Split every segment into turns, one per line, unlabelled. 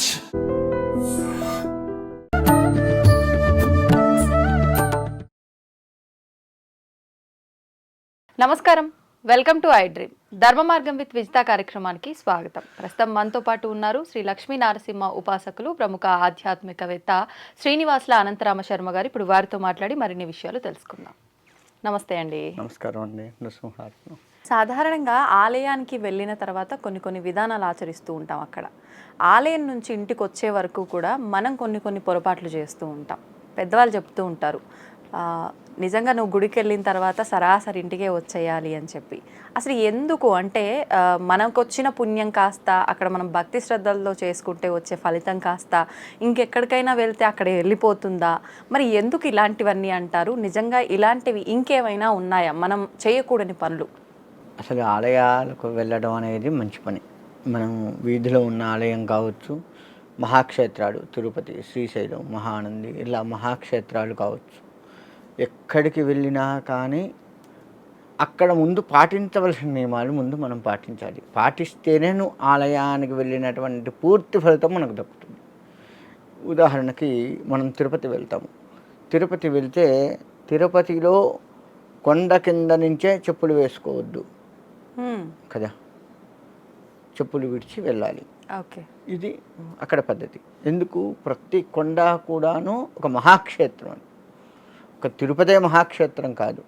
Raj!
నమస్కారం. Welcome to I dream ధర్మ మార్గం విత్ విజిత కార్యక్రమానికి స్వాగతం. ప్రస్తుతం మనతో పాటు ఉన్నారు శ్రీ లక్ష్మీ నారసింహ ఉపాసకులు ప్రముఖ ఆధ్యాత్మికవేత్త శ్రీనివాసుల అనంతరామ శర్మ గారు. ఇప్పుడు వారితో మాట్లాడి మరిన్ని విషయాలు తెలుసుకుందాం. నమస్తే అండి.
నమస్కారం అండి. నృసింహార్పణం
సాధారణంగా ఆలయానికి వెళ్ళిన తర్వాత కొన్ని కొన్ని విధానాలు ఆచరిస్తూ ఉంటాం అక్కడ. ఆలయం నుంచి ఇంటికి వచ్చే వరకు కూడా మనం కొన్ని కొన్ని పొరపాట్లు చేస్తూ ఉంటాం. పెద్దవాళ్ళు చెప్తూ ఉంటారు. నిజంగా నువ్వు గుడికి వెళ్ళిన తర్వాత సరాసరి ఇంటికే వచ్చేయాలి అని చెప్పి. అసలు ఎందుకు? అంటే మనకు వచ్చిన పుణ్యం కాస్త అక్కడ మనం భక్తి శ్రద్ధలతో చేసుకుంటే వచ్చే ఫలితం కాస్త ఇంకెక్కడికైనా వెళ్తే అక్కడ వెళ్ళిపోతుందా? మరి ఎందుకు ఇలాంటివన్నీ అంటారు? నిజంగా ఇలాంటివి ఇంకేమైనా ఉన్నాయా? మనం చేయకూడని పనులు.
అసలు ఆలయాలకు వెళ్ళడం అనేది మంచి పని. మనం వీధిలో ఉన్న ఆలయం కావచ్చు మహాక్షేత్రాలు తిరుపతి శ్రీశైలం మహానంది ఇలా మహాక్షేత్రాలు కావచ్చు. ఎక్కడికి వెళ్ళినా కానీ అక్కడ ముందు పాటించవలసిన నియమాలు ముందు మనం పాటించాలి. పాటిస్తేనే నువ్వు ఆలయానికి వెళ్ళినటువంటి పూర్తి ఫలితం మనకు దక్కుతుంది. ఉదాహరణకి మనం తిరుపతి వెళ్తాము. తిరుపతి వెళ్తే తిరుపతిలో కొండ కింద నుంచే చెప్పులు వేసుకోవద్దు. కదా? చెప్పులు విడిచి వెళ్ళాలి.
ఓకే.
ఇది అక్కడ పద్ధతి. ఎందుకు? ప్రతి కొండ కూడాను ఒక మహాక్షేత్రం అని ఒక తిరుపతే మహాక్షేత్రం కాదు.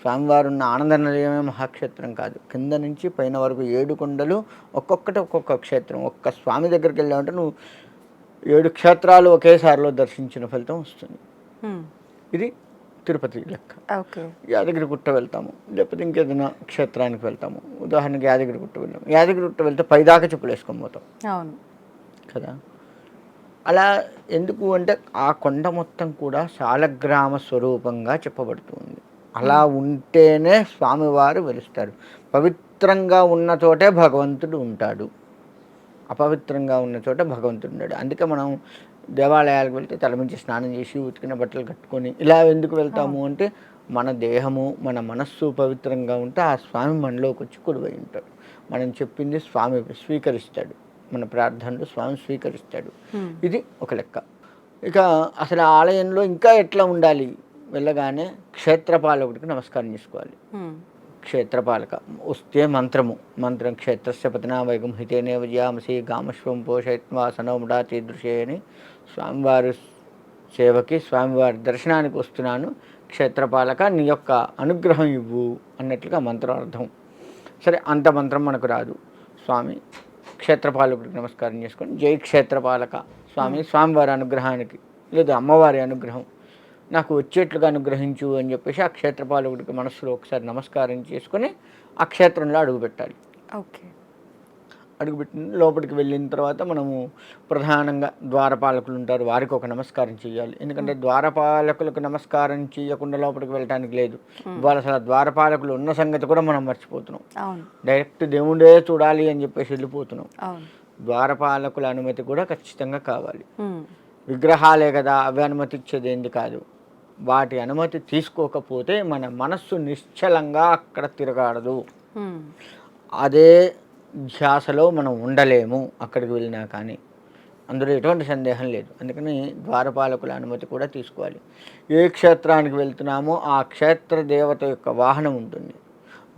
స్వామివారు ఉన్న ఆనంద నిలయమే మహాక్షేత్రం కాదు. కింద నుంచి పైన వరకు ఏడు కొండలు ఒక్కొక్కటి ఒక్కొక్క క్షేత్రం. ఒక్క స్వామి దగ్గరికి వెళ్ళామంటే నువ్వు ఏడు క్షేత్రాలు ఒకేసారిలో దర్శించిన ఫలితం వస్తుంది. ఇది తిరుపతి లెక్క.
ఓకే.
యాదగిరి గుట్ట వెళ్తాము. లేకపోతే ఇంకేదైనా క్షేత్రానికి వెళ్తాము. ఉదాహరణకి యాదగిరి గుట్ట వెళ్ళాము. యాదగిరి గుట్ట వెళ్తే పైదాకా చెప్పులు వేసుకొని పోతాం.
అవును.
కదా? అలా ఎందుకు అంటే ఆ కొండ మొత్తం కూడా శాలగ్రామ స్వరూపంగా చెప్పబడుతుంది. అలా ఉంటేనే స్వామివారు వెలుస్తారు. పవిత్రంగా ఉన్న చోటే భగవంతుడు ఉంటాడు. అపవిత్రంగా ఉన్న చోట భగవంతుడు ఉన్నాడు. అందుకే మనం దేవాలయాలకు వెళ్తే తలమించి స్నానం చేసి ఉతికిన బట్టలు కట్టుకొని ఇలా ఎందుకు వెళ్తాము అంటే మన దేహము మన మనస్సు పవిత్రంగా ఉంటే ఆ స్వామి మనలోకి వచ్చి కొలువై ఉంటాడు. మనం చెప్పింది స్వామి స్వీకరిస్తాడు. మన ప్రార్థనలు స్వామి స్వీకరిస్తాడు. ఇది ఒక లెక్క. ఇక అసలు ఆలయంలో ఇంకా ఎట్లా ఉండాలి? వెళ్ళగానే క్షేత్రపాలకుడికి నమస్కారం చేసుకోవాలి. క్షేత్రపాలక వస్తే మంత్రము. మంత్రం క్షేత్రస్య పతనా వైగం హితేనే విజయామసి గామశ్వం పోషయత్వా సనోముడా తీదృశే అని స్వామివారి సేవకి స్వామివారి దర్శనానికి వస్తున్నాను. క్షేత్రపాలక నీ యొక్క అనుగ్రహం ఇవ్వు అన్నట్లుగా మంత్రార్థం. సరే అంత మంత్రం మనకు రాదు. స్వామి క్షేత్రపాలకుడికి నమస్కారం చేసుకొని జై క్షేత్రపాలక స్వామి స్వామివారి అనుగ్రహానికి లేదా అమ్మవారి అనుగ్రహం నాకు వచ్చేట్లుగా అనుగ్రహించు అని చెప్పేసి ఆ క్షేత్రపాలకుడికి మనస్సులో ఒకసారి నమస్కారం చేసుకొని ఆ క్షేత్రంలో అడుగుపెట్టాలి.
ఓకే.
అడుగుపెట్టిన లోపలికి వెళ్ళిన తర్వాత మనము ప్రధానంగా ద్వారపాలకులు ఉంటారు. వారికి ఒక నమస్కారం చేయాలి ఎందుకంటే ద్వారపాలకులకు నమస్కారం చేయకుండా లోపలికి వెళ్ళడానికి లేదు. ఇవాళ అసలు ద్వారపాలకులు ఉన్న సంగతి కూడా మనం మర్చిపోతున్నాం. డైరెక్ట్ దేవుడే చూడాలి అని చెప్పేసి వెళ్ళిపోతున్నాం. ద్వారపాలకుల అనుమతి కూడా ఖచ్చితంగా కావాలి. విగ్రహాలే కదా అవి అనుమతి ఇచ్చేది ఏంది కాదు. వాటి అనుమతి తీసుకోకపోతే మన మనస్సు నిశ్చలంగా అక్కడ తిరగాడదు. అదే ధ్యాసలో మనం ఉండలేము అక్కడికి వెళ్ళినా కానీ. అందులో ఎటువంటి సందేహం లేదు. అందుకని ద్వారపాలకుల అనుమతి కూడా తీసుకోవాలి. ఏ క్షేత్రానికి వెళ్తున్నామో ఆ క్షేత్ర దేవత యొక్క వాహనం ఉంటుంది.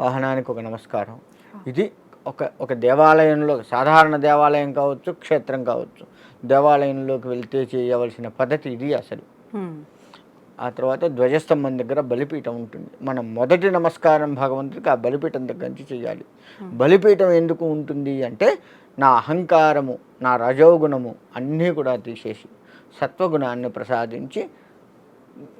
వాహనానికి ఒక నమస్కారం. ఇది ఒక ఒక దేవాలయంలో సాధారణ దేవాలయం కావచ్చు క్షేత్రం కావచ్చు. దేవాలయంలోకి వెళ్తే చేయవలసిన పద్ధతి ఇది అసలు. ఆ తర్వాత ధ్వజస్తంభం దగ్గర బలిపీఠం ఉంటుంది. మనం మొదటి నమస్కారం భగవంతుడికి ఆ బలిపీఠం దగ్గర నుంచి చేయాలి. బలిపీఠం ఎందుకు ఉంటుంది అంటే నా అహంకారము నా రజోగుణము అన్నీ కూడా తీసేసి సత్వగుణాన్ని ప్రసాదించి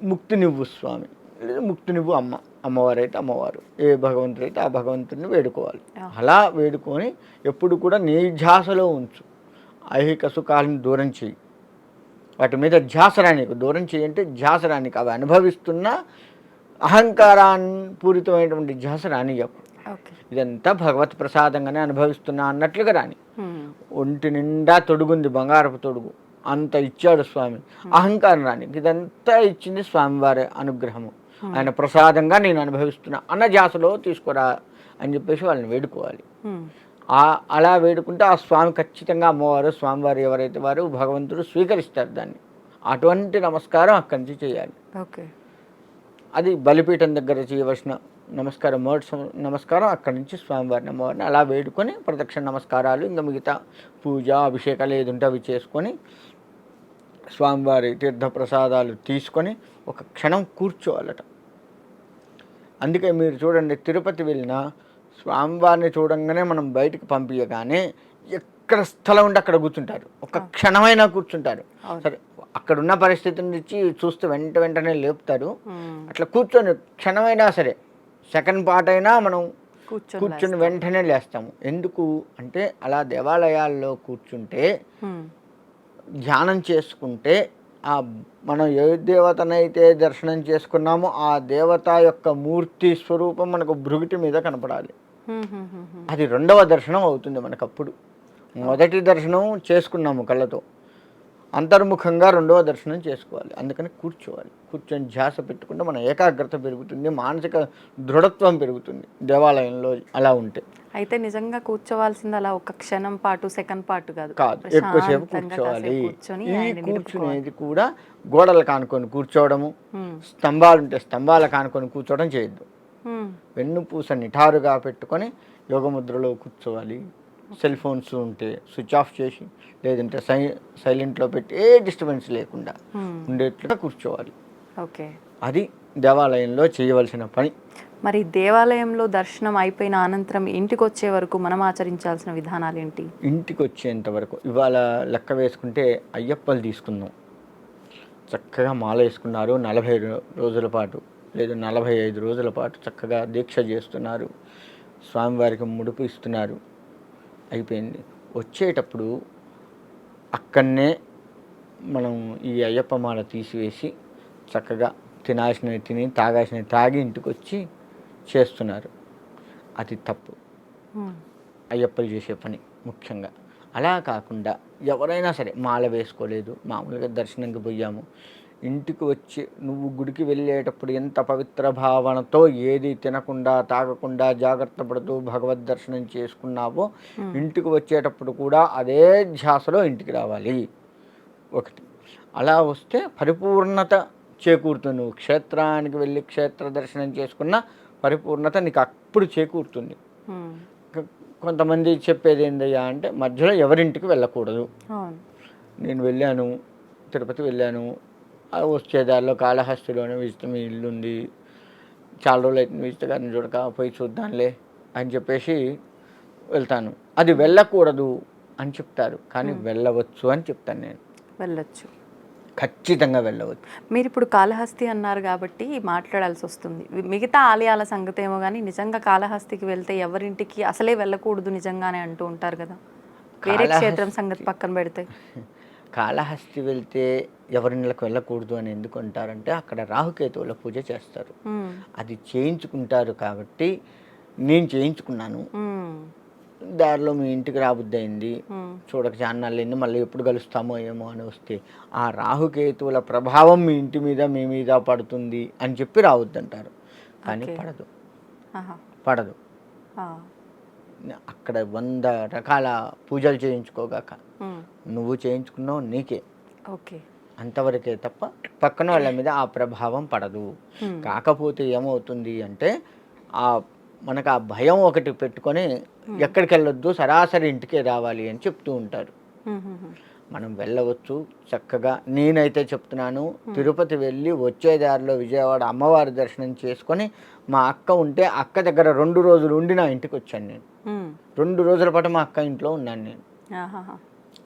ముక్తినివ్వు స్వామి. లేదా ముక్తినివ్వు అమ్మ అమ్మవారు అయితే అమ్మవారు. ఏ భగవంతుడు అయితే ఆ భగవంతుడిని వేడుకోవాలి. అలా వేడుకొని ఎప్పుడు కూడా నీ ధ్యాసలో ఉంచు. ఐహిక సుఖాలను దూరం చేయి వాటి మీద ధ్యాసరానికి దూరం చేయంటే ధ్యాసరానికి అవి అనుభవిస్తున్న అహంకారాన్ని పూరితమైనటువంటి ధ్యాస రానియకు
ఓకే.
ఇదంతా భగవత్ ప్రసాదంగానే అనుభవిస్తున్నా అన్నట్లుగా రాని. ఒంటి నిండా తొడుగుంది బంగారపు తొడుగు. అంత ఇచ్చాడు స్వామి. అహంకారం రాని. ఇదంతా ఇచ్చింది స్వామివారి అనుగ్రహము. ఆయన ప్రసాదంగా నేను అనుభవిస్తున్నా అన్న ధ్యాసలో తీసుకురా అని చెప్పేసి వాళ్ళని వేడుకోవాలి. అలా వేడుకుంటే ఆ స్వామి ఖచ్చితంగా అమ్మవారు స్వామివారు ఎవరైతే వారు భగవంతుడు స్వీకరిస్తారు దాన్ని. అటువంటి నమస్కారం అక్కడి నుంచి చేయాలి.
ఓకే.
అది బలిపీఠం దగ్గర చేయవలసిన నమస్కారం మొదటి నమస్కారం అక్కడి నుంచి స్వామివారిని అమ్మవారిని అలా వేడుకొని ప్రదక్షిణ నమస్కారాలు ఇంకా మిగతా పూజ అభిషేకాలు ఏది ఉంటే అవి చేసుకొని స్వామివారి తీర్థ ప్రసాదాలు తీసుకొని ఒక క్షణం కూర్చోవాలట. అందుకే మీరు చూడండి తిరుపతి వెళ్ళినా స్వామివారిని చూడంగానే మనం బయటికి పంపించగానే ఎక్కడ స్థలం ఉంటే అక్కడ కూర్చుంటారు ఒక క్షణమైనా కూర్చుంటారు. సరే అక్కడ ఉన్న పరిస్థితిని ఇచ్చి చూస్తే వెంట వెంటనే లేపుతారు. అట్లా కూర్చొని క్షణమైనా సరే సెకండ్ పార్ట్ అయినా మనం
కూర్చొని
వెంటనే లేస్తాము ఎందుకు అంటే అలా దేవాలయాల్లో కూర్చుంటే. ధ్యానం చేసుకుంటే ఆ మనం ఏ దేవతనైతే దర్శనం చేసుకున్నామో ఆ దేవత యొక్క మూర్తి స్వరూపం మనకు భృగుటి మీద కనపడాలి. అది రెండవ దర్శనం అవుతుంది మనకు అప్పుడు మొదటి దర్శనం చేసుకున్నాము కళ్ళతో. అంతర్ముఖంగా రెండవ దర్శనం చేసుకోవాలి. అందుకని కూర్చోవాలి. కూర్చొని ధ్యాస పెట్టుకుంటే మన ఏకాగ్రత పెరుగుతుంది మానసిక దృఢత్వం పెరుగుతుంది దేవాలయంలో అలా ఉంటే.
అయితే నిజంగా కూర్చోవాల్సింది అలా ఒక క్షణం పాటు సెకండ్ పాటు కాదు.
కాదు. ఎక్కువసేపు కూర్చోవాలి. ఈ. కూర్చునేది కూడా గోడలు కానుకొని కూర్చోవడము. స్తంభాలు ఉంటే స్తంభాలు కానుకొని కూర్చోవడం చేయొద్దు. వెన్నుపూస నిఠారుగా పెట్టుకొని యోగముద్రలో కూర్చోవాలి. సెల్ ఫోన్స్ ఉంటే స్విచ్ ఆఫ్ చేసి లేదంటే సై సైలెంట్లో పెట్టి ఏ డిస్టర్బెన్స్ లేకుండా
మ్మ్.
ఉండేట్లుగా కూర్చోవాలి.
ఓకే.
అది దేవాలయంలో చేయవలసిన పని.
మరి దేవాలయంలో దర్శనం అయిపోయిన అనంతరం ఇంటికి వచ్చే వరకు మనం ఆచరించాల్సిన విధానాలు ఏంటి
ఇంటికి వచ్చేంత వరకు ఇవాళ లెక్క వేసుకుంటే అయ్యప్పలు తీసుకుందాం. చక్కగా మాల వేసుకున్నారు నలభై రోజుల పాటు. లేదు నలభై ఐదు రోజుల పాటు చక్కగా దీక్ష చేస్తున్నారు. స్వామివారికి ముడుపు ఇస్తున్నారు. అయిపోయింది. వచ్చేటప్పుడు అక్కడనే మనం ఈ అయ్యప్ప మాల తీసివేసి చక్కగా తినాల్సినవి తిని తాగాల్సినవి తాగి ఇంటికి వచ్చి చేస్తున్నారు. అది తప్పు. అయ్యప్పలు చేసే పని ముఖ్యంగా. అలా కాకుండా ఎవరైనా సరే మాల వేసుకోలేదు. మామూలుగా దర్శనంకి పోయాము. ఇంటికి వచ్చి నువ్వు గుడికి వెళ్ళేటప్పుడు ఎంత పవిత్ర భావనతో ఏది తినకుండా తాగకుండా జాగ్రత్త పడుతూ భగవద్ దర్శనం చేసుకున్నావో ఇంటికి వచ్చేటప్పుడు కూడా అదే ధ్యాసలో ఇంటికి రావాలి. ఒకటి. అలా వస్తే పరిపూర్ణత చేకూరుతుంది. నువ్వు క్షేత్రానికి వెళ్ళి క్షేత్ర దర్శనం చేసుకున్న పరిపూర్ణత నీకు అప్పుడు చేకూరుతుంది. కొంతమంది చెప్పేది ఏందయ్యా అంటే మధ్యలో ఎవరింటికి వెళ్ళకూడదు. నేను వెళ్ళాను తిరుపతి వెళ్ళాను వచ్చేదారిలో కాళహస్తిలోనే విజిత మీ ఇల్లు ఉంది చాలా రోజులు అయితే విజిత గారిని చూడక పోయి చూద్దాంలే అని చెప్పేసి వెళ్తాను. అది వెళ్ళకూడదు అని చెప్తారు కానీ వెళ్ళవచ్చు అని చెప్తాను నేను.
వెళ్ళొచ్చు.
ఖచ్చితంగా వెళ్ళవచ్చు.
మీరు ఇప్పుడు కాళహస్తి అన్నారు కాబట్టి మాట్లాడాల్సి వస్తుంది. మిగతా ఆలయాల సంగతి ఏమో కానీ నిజంగా కాళహస్తికి వెళ్తే ఎవరింటికి అసలే వెళ్ళకూడదు నిజంగానే అంటూ ఉంటారు కదా. వేరే క్షేత్రం సంగతి పక్కన పెడితే.
కాళహస్తి వెళ్తే ఎవరిళ్ళకి వెళ్ళకూడదు అని ఎందుకు అంటారంటే అక్కడ రాహుకేతువుల పూజ చేస్తారు. అది చేయించుకుంటారు కాబట్టి నేను చేయించుకున్నాను. దారిలో మీ ఇంటికి రాబుద్ది అయింది
మ్మ్.
చూడక చాన్నాళ్ళని మళ్ళీ ఎప్పుడు కలుస్తామో ఏమో అని వస్తే ఆ రాహుకేతువుల ప్రభావం మీ ఇంటి మీద మీ మీద పడుతుంది అని చెప్పి రావద్దంటారు కానీ. పడదు. పడదు. అక్కడ వంద రకాల పూజలు చేయించుకోగాక. నువ్వు చేయించుకున్నావు నీకే.
ఓకే.
అంతవరకే తప్ప పక్కన వాళ్ళ మీద ఆ ప్రభావం పడదు. కాకపోతే ఏమవుతుంది అంటే ఆ మనకు ఆ భయం ఒకటి పెట్టుకొని ఎక్కడికి వెళ్ళొద్దు సరాసరి ఇంటికే రావాలి అని చెప్తూ ఉంటారు. మనం వెళ్ళవచ్చు చక్కగా నేనైతే చెప్తున్నాను తిరుపతి వెళ్ళి వచ్చే దారిలో విజయవాడ అమ్మవారి దర్శనం చేసుకొని మా అక్క ఉంటే అక్క దగ్గర రెండు రోజులు ఉండి నా ఇంటికి వచ్చాను నేను. రెండు రోజుల పాటు మా అక్క ఇంట్లో ఉన్నాను నేను.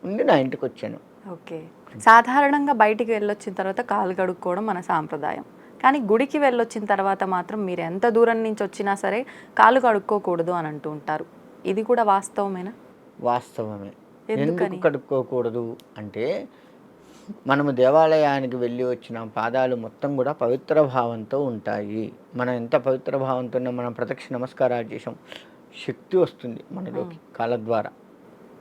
ఉండి నా ఇంటికి వచ్చాను
ఓకే. సాధారణంగా బయటికి వెళ్ళొచ్చిన తర్వాత కాలు కడుక్కోవడం మన సాంప్రదాయం. కానీ గుడికి వెళ్ళొచ్చిన తర్వాత మాత్రం మీరు ఎంత దూరం నుంచి వచ్చినా సరే కాలు కడుక్కోకూడదు అని అంటూ ఉంటారు. ఇది కూడా వాస్తవమేనా?
వాస్తవమే.
ఎందుకని?
ఎందుకు కడుక్కోకూడదు అంటే మనము దేవాలయానికి వెళ్ళి వచ్చిన పాదాలు మొత్తం కూడా పవిత్ర భావంతో ఉంటాయి. మనం ఎంత పవిత్ర భావంతో మనం ప్రత్యక్ష నమస్కారాలు చేసాం. శక్తి వస్తుంది మనలోకి కాళ్ళ ద్వారా.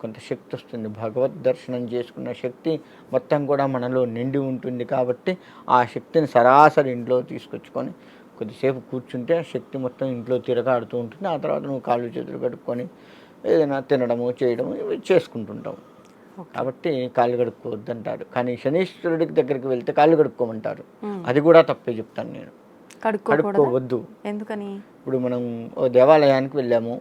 కొంత శక్తి వస్తుంది. భగవద్ దర్శనం చేసుకున్న శక్తి మొత్తం కూడా మనలో నిండి ఉంటుంది కాబట్టి ఆ శక్తిని సరాసరి ఇంట్లో తీసుకొచ్చుకొని కొద్దిసేపు కూర్చుంటే ఆ శక్తి మొత్తం ఇంట్లో తిరగాడుతూ ఉంటుంది. ఆ తర్వాత నువ్వు కాళ్ళు చేతులు కడుక్కొని ఏదైనా తినడము చేయడము ఇవి చేసుకుంటుంటాం కాబట్టి కాళ్ళు కడుక్కోవద్దు అంటారు కానీ శనీశ్వరుడికి దగ్గరికి వెళ్తే కాళ్ళు కడుక్కోమంటారు. అది కూడా తప్పే చెప్తాను నేను. కడుక్కోవద్దు.
ఎందుకని?
ఇప్పుడు మనం ఓ దేవాలయానికి వెళ్ళాము.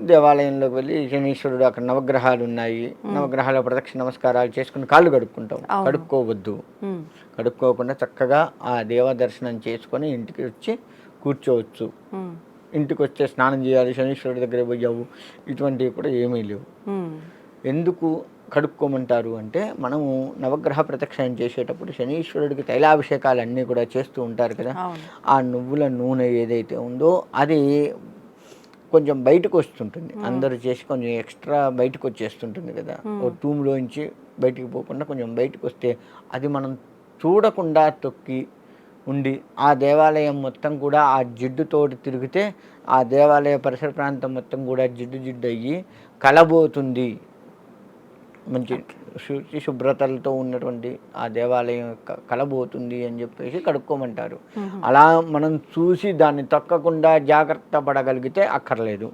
దేవాలయంలోకి వెళ్ళి శనీశ్వరుడు అక్కడ నవగ్రహాలు ఉన్నాయి. నవగ్రహాల ప్రదక్షిణ నమస్కారాలు చేసుకుని కాళ్ళు కడుక్కుంటాం. కడుక్కోవద్దు. కడుక్కోకుండా చక్కగా ఆ దేవ దర్శనం చేసుకొని ఇంటికి వచ్చి కూర్చోవచ్చు. ఇంటికి వచ్చే స్నానం చేయాలి. శనీశ్వరుడి దగ్గర పోయావు ఇటువంటివి కూడా ఏమీ లేవు. ఎందుకు కడుక్కోమంటారు అంటే మనము నవగ్రహ ప్రదక్షిణం చేసేటప్పుడు శనీశ్వరుడికి తైలాభిషేకాలు అన్నీ కూడా చేస్తూ ఉంటారు కదా. ఆ నువ్వుల నూనె ఏదైతే ఉందో అది కొంచెం బయటకు వస్తుంటుంది అందరూ చేసి కొంచెం ఎక్స్ట్రా బయటకు వచ్చేస్తుంటుంది కదా ఓ టూమ్లోంచి బయటికి పోకుండా కొంచెం బయటకు వస్తే అది మనం చూడకుండా తొక్కి ఉండి ఆ దేవాలయం మొత్తం కూడా ఆ జిడ్డుతోటి తిరిగితే ఆ దేవాలయ పరిసర ప్రాంతం మొత్తం కూడా జిడ్డు జిడ్డు అయ్యి కలబోతుంది. మంచి శుచి శుభ్రతలతో ఉన్నటువంటి ఆ దేవాలయం కలబోతుంది అని చెప్పేసి కడుక్కోమంటారు. అలా మనం చూసి దాన్ని తొక్కకుండా జాగ్రత్త పడగలిగితే అక్కర్లేదు.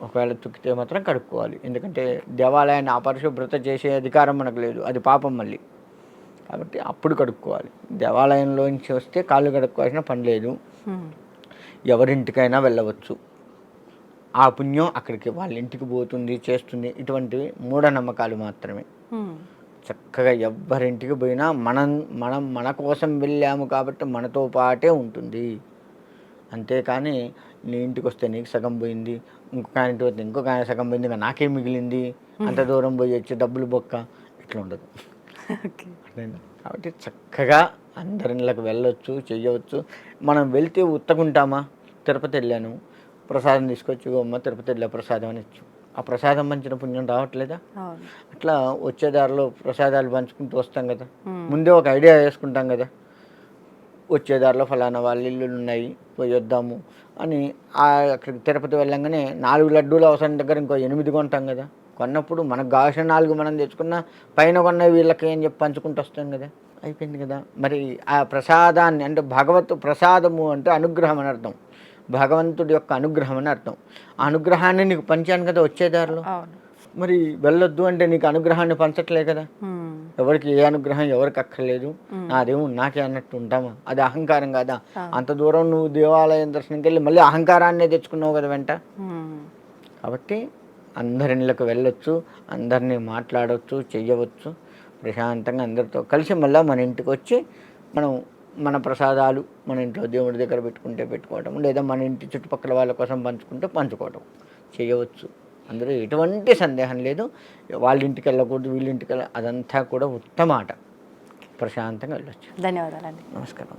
ఒకవేళ తొక్కితే మాత్రం కడుక్కోవాలి. ఎందుకంటే దేవాలయాన్ని అపరిశుభ్రత చేసే అధికారం మనకు లేదు. అది పాపం మళ్ళీ. కాబట్టి అప్పుడు కడుక్కోవాలి. దేవాలయంలోంచి వస్తే కాళ్ళు కడుక్కోవాల్సిన పని లేదు. ఎవరింటికైనా వెళ్ళవచ్చు. ఆ పుణ్యం అక్కడికి వాళ్ళ ఇంటికి పోతుంది చేస్తుంది. ఇటువంటివి మూఢనమ్మకాలు మాత్రమే. చక్కగా ఎవ్వరింటికి పోయినా మనం మనం మన కోసం వెళ్ళాము కాబట్టి మనతో పాటే ఉంటుంది. అంతేకాని నీ ఇంటికి వస్తే నీకు సగం పోయింది ఇంకొక ఆయన వస్తే ఇంకొక ఆయన సగం పోయింది ఇంకా నాకేం మిగిలింది? అంత దూరం పోయి వచ్చి డబ్బులు బొక్క? ఇట్లా ఉండదు? కాబట్టి చక్కగా అందరిళ్ళకి వెళ్ళొచ్చు చెయ్యవచ్చు మనం వెళ్తే ఉత్తగుంటామా? తిరుపతి వెళ్ళాను. ప్రసాదం తీసుకొచ్చి "ఇగో అమ్మ తిరుపతి వెళ్ళా ప్రసాదం అని ఇచ్చు. ఆ ప్రసాదం పంచిన పుణ్యం రావట్లేదా? అట్లా వచ్చే దారిలో ప్రసాదాలు పంచుకుంటూ వస్తాం కదా. ముందే ఒక ఐడియా వేసుకుంటాం కదా. వచ్చే దారిలో ఫలానా వాళ్ళ ఇల్లు ఉన్నాయి పోయి వద్దాము అని ఆ అక్కడికి తిరుపతి వెళ్ళంగానే నాలుగు లడ్డూలు అవసరం దగ్గర ఇంకో ఎనిమిది కొంటాం కదా. కొన్నప్పుడు మనకు కావాల్సిన నాలుగు మనం తెచ్చుకున్న పైన కొన్న వీళ్ళకి ఏం చెప్పి పంచుకుంటూ వస్తాం కదా. అయిపోయింది కదా. మరి ఆ ప్రసాదాన్ని అంటే భగవత్ ప్రసాదము అంటే అనుగ్రహం అని అర్థం. భగవంతుడి యొక్క అనుగ్రహం అని అర్థం. ఆ అనుగ్రహాన్ని నీకు పంచాను కదా వచ్చే దారిలో?
అవును.
మరి వెళ్ళొద్దు అంటే నీకు అనుగ్రహాన్ని పంచట్లే కదా? ఎవరికి ఏ అనుగ్రహం ఎవరికి అక్కర్లేదు. నాదేమో నాకే అన్నట్టు ఉంటామా? అది అహంకారం కాదా? అంత దూరం నువ్వు దేవాలయం దర్శనంకి వెళ్ళి మళ్ళీ అహంకారాన్నే తెచ్చుకున్నావు కదా వెంట? కాబట్టి అందరిళ్ళకి వెళ్ళొచ్చు అందరినీ మాట్లాడవచ్చు చెయ్యవచ్చు ప్రశాంతంగా అందరితో కలిసి మళ్ళీ మన ఇంటికి వచ్చి మనం మన ప్రసాదాలు మన ఇంట్లో దేవుడి దగ్గర పెట్టుకుంటే పెట్టుకోవటం లేదా మన ఇంటి చుట్టుపక్కల వాళ్ళ కోసం పంచుకుంటే పంచుకోవటం చేయవచ్చు. అందులో ఎటువంటి సందేహం లేదు. వాళ్ళింటికి వెళ్ళకూడదు వీళ్ళింటికి వెళ్ళ అదంతా కూడా ఉత్తమ ఆట ప్రశాంతంగా వెళ్ళొచ్చు.
ధన్యవాదాలు
నమస్కారం.